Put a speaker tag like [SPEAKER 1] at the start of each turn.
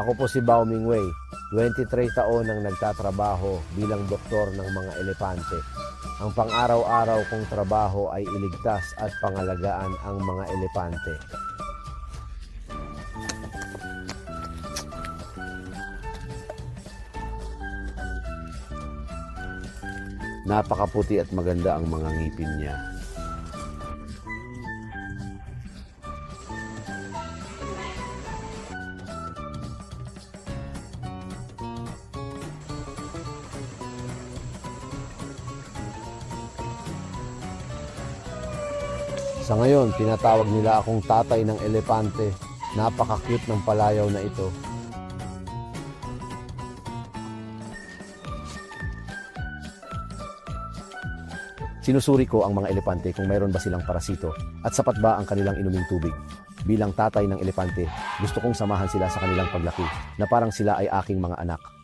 [SPEAKER 1] Ako po si Bao Mingwei, 23 taon nang nagtatrabaho bilang doktor ng mga elepante. Ang pang-araw-araw kong trabaho ay iligtas at pangalagaan ang mga elepante. Napakaputi at maganda ang mga ngipin niya. Sa ngayon, tinatawag nila akong tatay ng elepante. Napaka-cute ng palayaw na ito. Sinusuri ko ang mga elepante kung mayroon ba silang parasito at sapat ba ang kanilang inuming tubig. Bilang tatay ng elepante, gusto kong samahan sila sa kanilang paglaki na parang sila ay aking mga anak.